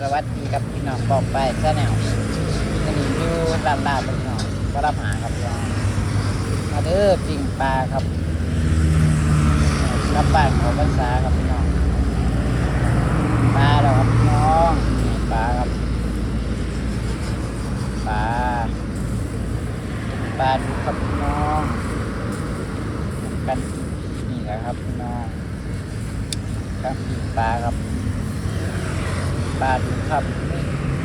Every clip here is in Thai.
สวัสดีครับพี่น้องบอกไปซะแนวจะหนีอยู่ลาดลาดพี่น้องก็รับหาครับพี่น้องมาเด้อปิ่งปลาครับรับบ้านของภาษาครับพี่น้องปลาแล้วครับพี่น้องปลาครับปลาปลาดูครับพี่น้องกันนี่แหละครับพี่น้องครับปิ่งปลาครับ ปลาดูครับ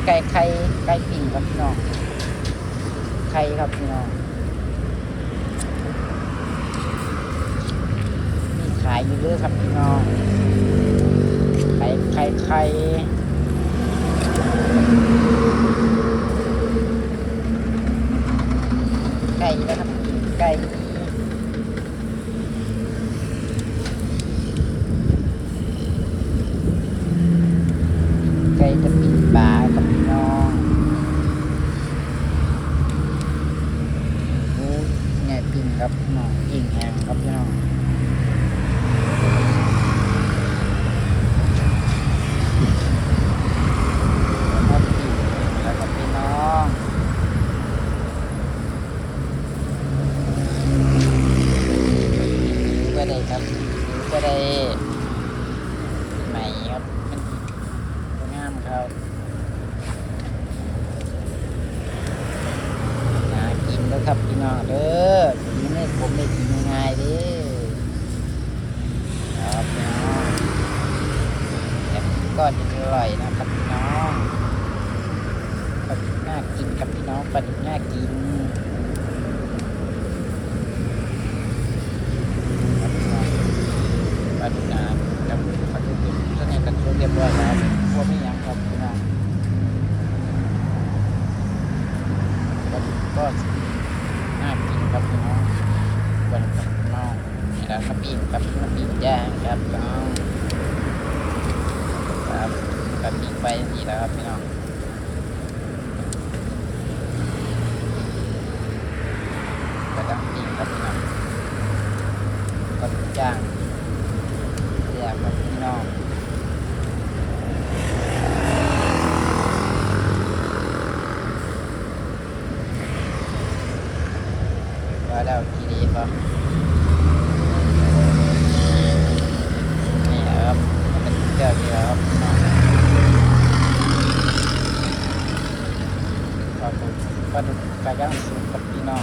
ไก่ไข่ไก่ปิ่งครับพี่น้องไข่ครับพี่น้องมีขายอยู่เด้วยครับพี่น้องไข่ไข่ไข่ไก่นะครับไก่ไก่ จะปิ่งปลาครับพี่น้องโอ้ยไงปิ่งครับพี่น้องปิ่งแหงครับพี่น้อง ครับพี่แล้วก็พี่น้องก็ได้ครับก็ได้ใหม่ครับมันงาม ครับน่ากินแล้วครับพี่น้องเด้อกินไม่ผมได้กินง่ายๆดิครับพี่น้องแต่ก็จะอร่อยนะครับพี่น้องปลาดุกน่ากินครับพี่น้องปลาดุกน่ากินครับพี่น้องปลาดุกนากับปลาดุกเป็นเสน่ห์กันตัวเรียบร้อยแล้วพวกไม่ยังครับพี่น้องปลาดุ ก็น่ากินครับพี่น้องวันกับพี่น้องนี่แหละครับปิ้งกับน้ำปิ้งย่างครับพี่น้องครับกับปิ้งไปนี่แหละครับพี่น้องกระดังปีกครับพี่น้องก็ย่างเรียกกับพี่น้องว่าแล้วทีนี้ ครับนี่ครับเป็นเจ้าเดียวครับพี่น้องปลาดุกปลาดุกไก่ย่างสูตรกับพี่น้อง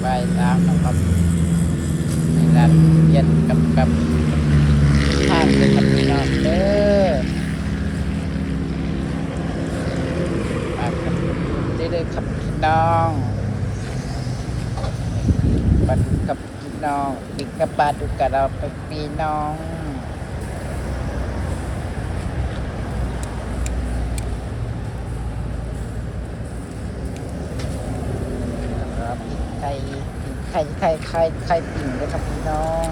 ใบายสามนะครับในร้านเย็นกับกับข้างเลยครับพี่น้องเด้อฝากกับได้เลยครับพี่ น้องปลาดุกับพี่น้องปิกกับปลาดุกกับเราเป็นพี่น้องครับไข่ไข่ไข่ไข่ไข่ปิ่งเลยครับพี่น้อง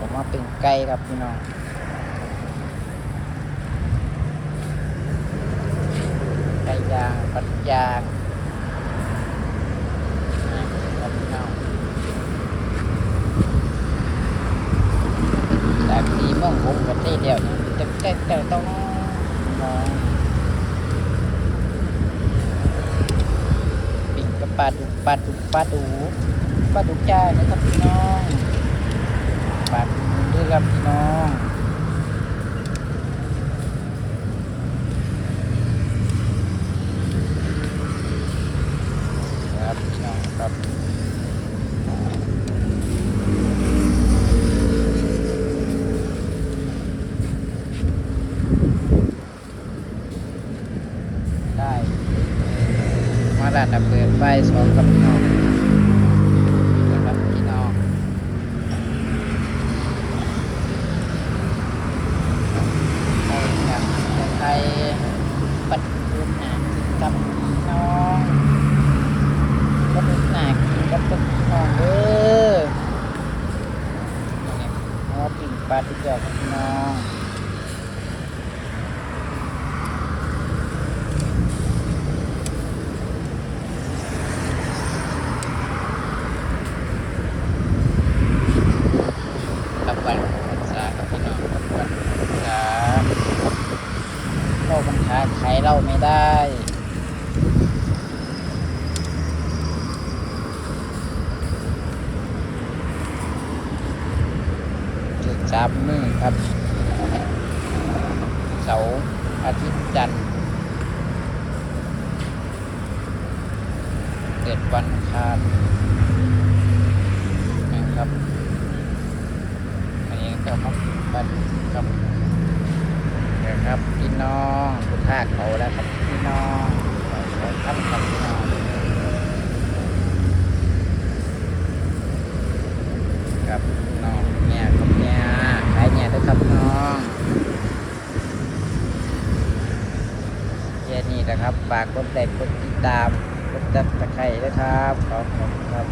ผมว่าเป็นไก่ครับพี่น้อง ไก่ย่าปัดย่างอ่าครับพี่น้องจากที่เมืองผมประเทศเดียวนี่จะแต่แต่ต้องน้องปิ่งกับปลาดุกปลาดุกปลาดุกปลาดุกจ้านะครับพี่น้องปลาดุกด้วยครับพี่น้อง กับพี่น้องทุกคนครับโลกมันค้าขายเราไม่ได้จับมือครับ เสาร์อาทิตย์จันทร์เกิดวันคารนะครับอันนี้ก็ครับ นครับนะครับพี่น้องคุณท่าเขาแล้วครับพี่น้องขอทำครับพี่น้องครับน้องเนี่ยครับเนี่ยขายเนี่ยด้วยครับน้องแค่นี้นะครับฝากกดไลค์กดติดตามกดติดตะไคร้ด้วยครับขอบคุณครับ